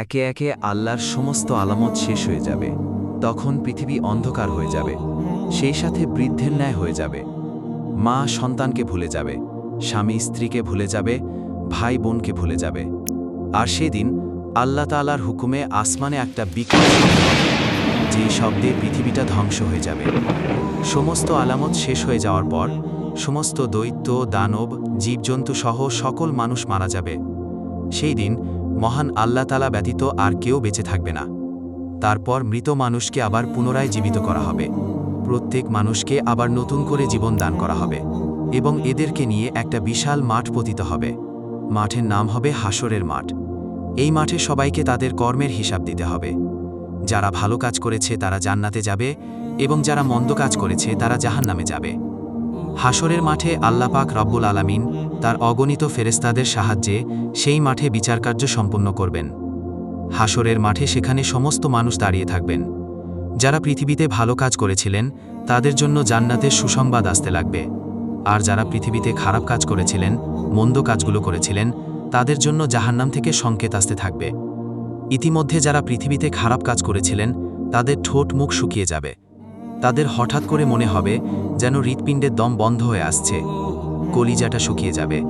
একে একে আল্লাহর সমস্ত আলামত শেষ হয়ে যাবে। তখন পৃথিবী অন্ধকার হয়ে যাবে। সেই সাথে বৃদ্ধের ন্যায় হয়ে যাবে। মা সন্তানকে ভুলে যাবে। স্বামী স্ত্রীকে ভুলে যাবে। ভাই বোনকে ভুলে যাবে। আর সেদিন আল্লাহ তালার হুকুমে আসমানে একটা বিকট যে শব্দে পৃথিবীটা ধ্বংস হয়ে যাবে। সমস্ত আলামত শেষ হয়ে যাওয়ার পর সমস্ত দৈত্য, দানব, জীবজন্তু সহ সকল মানুষ মারা যাবে। সেই দিন মহান আল্লাহ তালা ব্যতীত আর কেউ বেঁচে থাকবে না। তারপর মৃত মানুষকে আবার পুনরায় জীবিত করা হবে। প্রত্যেক মানুষকে আবার নতুন করে জীবন দান করা হবে। এবং এদেরকে নিয়ে একটা বিশাল মাঠ পতিত হবে। মাঠের নাম হবে হাসরের মাঠ। এই মাঠে সবাইকে তাদের কর্মের হিসাব দিতে হবে। যারা ভালো কাজ করেছে তারা জান্নাতে যাবে এবং যারা মন্দ কাজ করেছে তারা জাহান্নামে যাবে। হাসরের মাঠে আল্লাপাক রব্বুল আলামিন তার অগণিত ফেরেস্তাদের সাহায্যে সেই মাঠে বিচারকার্য সম্পন্ন করবেন। হাসরের মাঠে সেখানে সমস্ত মানুষ দাঁড়িয়ে থাকবেন। যারা পৃথিবীতে ভালো কাজ করেছিলেন, তাদের জন্য জান্নাতের সুসংবাদ আসতে লাগবে। আর যারা পৃথিবীতে খারাপ কাজ করেছিলেন, মন্দ কাজগুলো করেছিলেন, তাদের জন্য জাহান্নাম থেকে সংকেত আসতে থাকবে। ইতিমধ্যে যারা পৃথিবীতে খারাপ কাজ করেছিলেন, তাদের ঠোঁট মুখ শুকিয়ে যাবে। তাদের হঠাৎ করে মনে হবে যেন হৃৎপিণ্ডের দম বন্ধ হয়ে আসছে। কলিজাটা শুকিয়ে যাবে।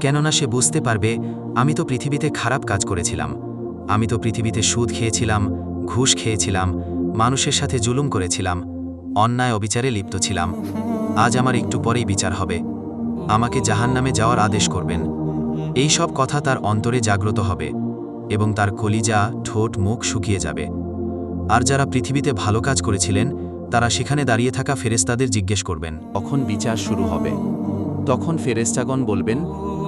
কেননা সে বুঝতে পারবে, আমি তো পৃথিবীতে খারাপ কাজ করেছিলাম। আমি তো পৃথিবীতে সুদ খেয়েছিলাম, ঘুষ খেয়েছিলাম, মানুষের সাথে জুলুম করেছিলাম, অন্যায় অবিচারে লিপ্ত ছিলাম। আজ আমার একটু পরেই বিচার হবে। আমাকে জাহান্নামে যাওয়ার আদেশ করবেন। এই সব কথা তার অন্তরে জাগ্রত হবে এবং তার কলিজা, ঠোঁট, মুখ শুকিয়ে যাবে। আর যারা পৃথিবীতে ভালো কাজ করেছিলেন, তারা সেখানে দাঁড়িয়ে থাকা ফেরেস্তাদের জিজ্ঞেস করবেন তখন বিচার শুরু হবে? তখন ফেরেস্তাগণ বলবেন,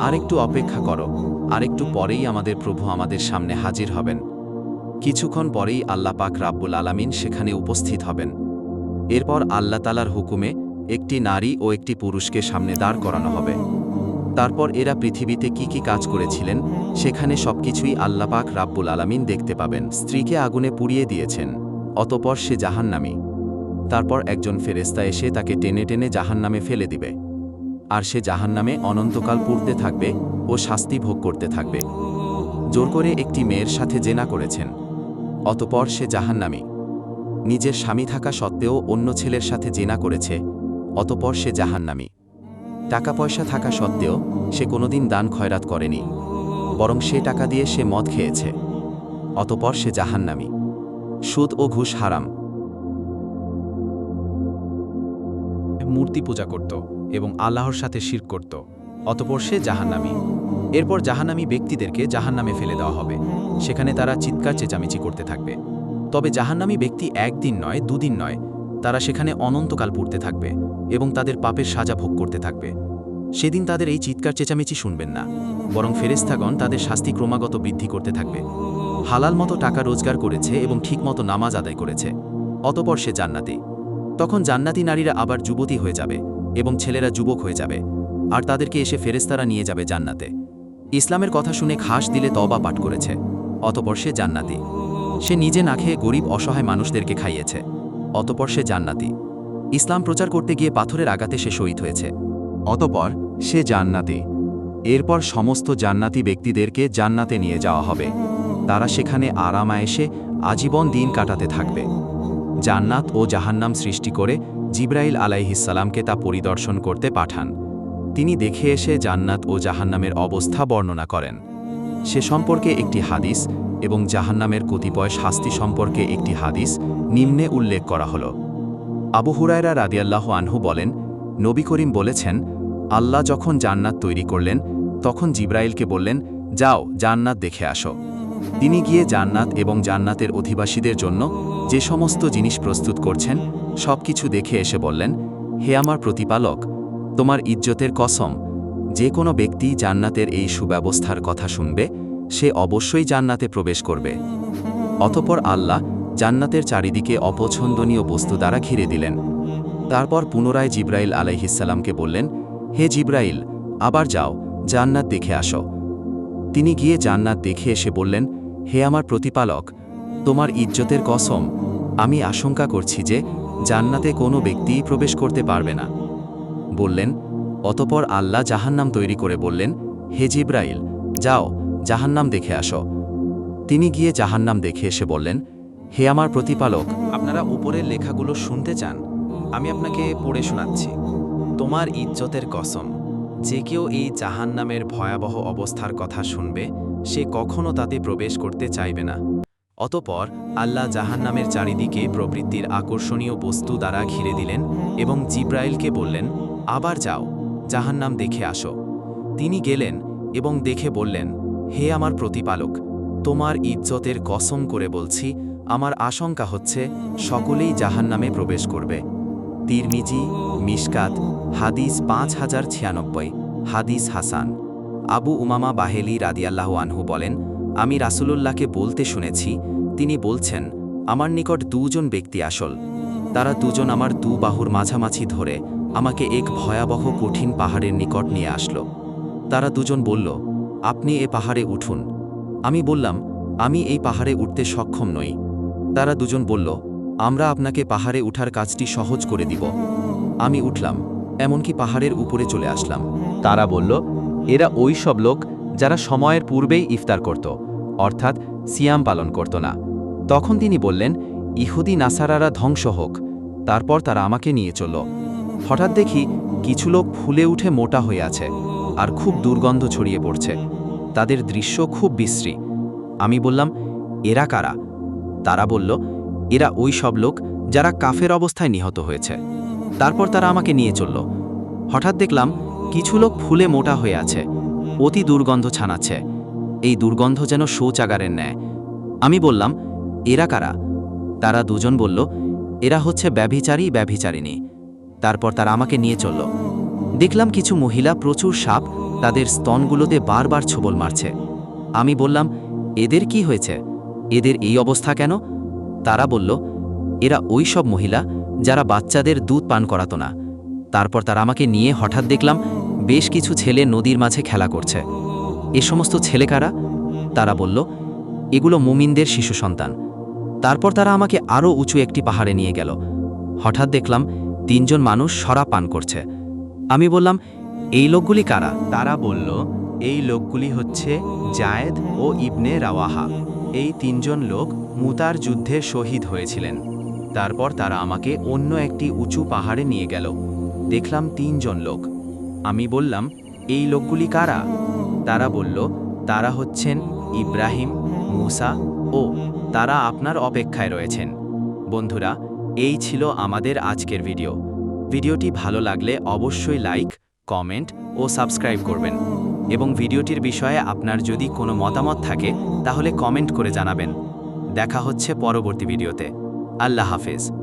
আরেকটু অপেক্ষা করো, আরেকটু পরেই আমাদের প্রভু আমাদের সামনে হাজির হবেন। কিছুক্ষণ পরেই আল্লাহ পাক রাব্বুল আলামিন সেখানে উপস্থিত হবেন। এরপর আল্লাহ তালার হুকুমে একটি নারী ও একটি পুরুষকে সামনে দাঁড় করানো হবে। তারপর এরা পৃথিবীতে কি কি কাজ করেছিলেন, সেখানে সবকিছুই আল্লাহ পাক রাব্বুল আলামিন দেখতে পাবেন। স্ত্রীকে আগুনে পুড়িয়ে দিয়েছেন, অতপর সে জাহান্নামী। তারপর একজন ফেরেস্তা এসে তাকে টেনে টেনে জাহান্নামে ফেলে দিবে। আর সে জাহান্নামে অনন্তকাল পুড়তে থাকবে ও শাস্তি ভোগ করতে থাকবে। জোর করে একটি মেয়ের সাথে জেনা করেছেন। অতপর সে জাহান্নামী। নিজের স্বামী থাকা সত্ত্বেও অন্য ছেলের সাথে জেনা করেছে, অতপর সে জাহান্নামী। টাকা পয়সা থাকা সত্ত্বেও সে কোনোদিন দান খয়রাত করেনি, বরং সে টাকা দিয়ে সে মদ খেয়েছে। অতপর সে জাহান জাহান্নামী। সুদ ও ঘুষ হারাম। মূর্তি পূজা করত। এবং আল্লাহর সাথে শির করত, অতপর সে জাহান্নামী। এরপর জাহান্নামী ব্যক্তিদেরকে জাহান্নামে ফেলে দেওয়া হবে। সেখানে তারা চিৎকার চেঁচামেচি করতে থাকবে। তবে জাহান্নামী ব্যক্তি একদিন নয়, দুদিন নয়, তারা সেখানে অনন্তকাল পড়তে থাকবে এবং তাদের পাপের সাজা ভোগ করতে থাকবে। সেদিন তাদের এই চিৎকার চেঁচামেচি শুনবেন না, বরং ফেরেস্তাগণ তাদের শাস্তি ক্রমাগত বৃদ্ধি করতে থাকবে। হালাল মতো টাকা রোজগার করেছে এবং ঠিকমতো নামাজ আদায় করেছে, অতপর সে জান্নাতি। তখন জান্নাতি নারীরা আবার যুবতী হয়ে যাবে। এবং ছেলেরা যুবক হয়ে যাবে, আর তাদেরকে এসে ফেরেস্তারা নিয়ে যাবে জান্নাতে। ইসলামের কথা শুনে খাস দিলে তবা পাঠ করেছে, অতপর সে জান্নাতি। সে নিজে না খেয়ে গরিব অসহায় মানুষদেরকে খাইয়েছে, অতপর সে জান্নাতি। ইসলাম প্রচার করতে গিয়ে পাথরের আঘাতে সে শহীদ হয়েছে। অতপর সে জান্নাতি। এরপর সমস্ত জান্নাতি ব্যক্তিদেরকে জান্নাতে নিয়ে যাওয়া হবে। তারা সেখানে আরামায়েসে আজীবন দিন কাটাতে থাকবে। জান্নাত ও জাহান্নাম সৃষ্টি করে জিব্রাইল আলাইহিসালামকে তা পরিদর্শন করতে পাঠান। তিনি দেখে এসে জান্নাত ও জাহান্নামের অবস্থা বর্ণনা করেন। সে সম্পর্কে একটি হাদিস এবং জাহান্নামের কতিপয় শাস্তি সম্পর্কে একটি হাদিস নিম্নে উল্লেখ করা হল। আবু হুরায়রা রাদিয়াল্লাহ আনহু বলেন, নবী করিম বলেছেন, আল্লাহ যখন জান্নাত তৈরি করলেন, তখন জিব্রাইলকে বললেন, যাও, জান্নাত দেখে আসো। তিনি গিয়ে জান্নাত এবং জান্নাতের অধিবাসীদের জন্য যে সমস্ত জিনিস প্রস্তুত করছেন সবকিছু দেখে এসে বললেন, হে আমার প্রতিপালক, তোমার ইজ্জতের কসম, যে কোনো ব্যক্তি জান্নাতের এই সুব্যবস্থার কথা শুনবে, সে অবশ্যই জান্নাতে প্রবেশ করবে। অতপর আল্লাহ জান্নাতের চারিদিকে অপছন্দনীয় বস্তু দ্বারা ঘিরে দিলেন। তারপর পুনরায় জিব্রাইল আলাইহিসাল্লামকে বললেন, হে জিব্রাইল, আবার যাও, জান্নাত দেখে আসো। তিনি গিয়ে জান্নাত দেখে এসে বললেন, হে আমার প্রতিপালক, তোমার ইজ্জতের কসম, আমি আশঙ্কা করছি যে জান্নাতে কোনো ব্যক্তিই প্রবেশ করতে পারবে না। বললেন, অতপর আল্লাহ জাহান্নাম তৈরি করে বললেন, হে জিব্রাইল, যাও, জাহান্নাম দেখে আসো। তিনি গিয়ে জাহান্নাম দেখে এসে বললেন, হে আমার প্রতিপালক, আপনারা উপরের লেখাগুলো শুনতে চান? আমি আপনাকে পড়ে শোনাচ্ছি। তোমার ইজ্জতের কসম, যে কেউ এই জাহান্নামের ভয়াবহ অবস্থার কথা শুনবে, সে কখনো তাতে প্রবেশ করতে চাইবে না। অতপর আল্লাহ জাহান্নামের চারিদিকে প্রবৃত্তির আকর্ষণীয় বস্তু দ্বারা ঘিরে দিলেন এবং জিব্রাইলকে বললেন, আবার যাও, জাহান্নাম দেখে আসো। তিনি গেলেন এবং দেখে বললেন, হে আমার প্রতিপালক, তোমার ইজ্জতের কসম করে বলছি, আমার আশঙ্কা হচ্ছে সকলেই জাহান্নামে প্রবেশ করবে। তিরমিজি, মিশকাত, হাদিস পাঁচ হাজার ছিয়ানব্বই, হাদিস হাসান। আবু উমামা বাহেলি রাদিয়াল্লাহু আনহু বলেন আমি রাসূলুল্লাহকে বলতে শুনেছি, তিনি বলছেন, আমার নিকট দুজন ব্যক্তি আসল। তারা দুজন আমার দু বাহুর মাঝামাঝি ধরে আমাকে এক ভয়াবহ কঠিন পাহাড়ের নিকট নিয়ে আসলো। তারা দুজন বলল, আপনি এ পাহাড়ে উঠুন। আমি বললাম, আমি এই পাহাড়ে উঠতে সক্ষম নই। তারা দুজন বলল, আমরা আপনাকে পাহাড়ে উঠার কাজটি সহজ করে দিব। আমি উঠলাম, এমনকি পাহাড়ের উপরে চলে আসলাম। তারা বলল, এরা ওই সব লোক যারা সময়ের পূর্বেই ইফতার করত, অর্থাৎ সিয়াম পালন করত না। তখন তিনি বললেন, ইহুদি নাসারারা ধ্বংস হোক, তারপর তারা আমাকে নিয়ে চলল। হঠাৎ দেখি কিছু লোক ফুলে উঠে মোটা হয়ে আছে আর খুব দুর্গন্ধ ছড়িয়ে পড়ছে। তাদের দৃশ্য খুব বিশ্রী। আমি বললাম, এরা কারা? তারা বলল, এরা ওই সব লোক যারা কাফের অবস্থায় নিহত হয়েছে। তারপর তারা আমাকে নিয়ে চলল। হঠাৎ দেখলাম কিছু লোক ফুলে মোটা হয়ে আছে। অতি দুর্গন্ধ ছানাচ্ছে। এই দুর্গন্ধ যেন শৌচাগারের ন্যায়। আমি বললাম, এরা কারা? তারা দুজন বলল, এরা হচ্ছে ব্যভিচারী ব্যভিচারিণী। তারপর তারা আমাকে নিয়ে চলল। দেখলাম কিছু মহিলা, প্রচুর সাপ, তাদের স্তনগুলোতে বারবার ছোবল মারছে। আমি বললাম, এদের কি হয়েছে? এদের এই অবস্থা কেন? তারা বলল, এরা ওই সব মহিলা যারা বাচ্চাদের দুধ পান করাতো না। তারপর তারা আমাকে নিয়ে হঠাৎ দেখলাম বেশ কিছু ছেলে নদীর মাঝে খেলা করছে। এ সমস্ত ছেলে কারা? তারা বলল, এগুলো মুমিনদের শিশু সন্তান। তারপর তারা আমাকে আরও উঁচু একটি পাহাড়ে নিয়ে গেল। হঠাৎ দেখলাম তিনজন মানুষ সরা পান করছে। আমি বললাম, এই লোকগুলি কারা? তারা বলল, এই লোকগুলি হচ্ছে জায়েদ ও ইবনে রাওয়াহা। এই তিনজন লোক মুতার যুদ্ধে শহীদ হয়েছিলেন। তারপর তারা আমাকে অন্য একটি উঁচু পাহাড়ে নিয়ে গেল। দেখলাম তিনজন লোক। আমি বললাম, এই লোকগুলি কারা? তারা বলল, তারা হচ্ছেন ইব্রাহিম, মুসা ও তারা আপনার অপেক্ষায় রয়েছেন। বন্ধুরা, এই ছিল আমাদের আজকের ভিডিও। ভিডিওটি ভালো লাগলে অবশ্যই লাইক, কমেন্ট ও সাবস্ক্রাইব করবেন। এবং ভিডিওটির বিষয়ে আপনার যদি কোনো মতামত থাকে, তাহলে কমেন্ট করে জানাবেন। দেখা হচ্ছে পরবর্তী ভিডিওতে। আল্লাহ হাফেজ।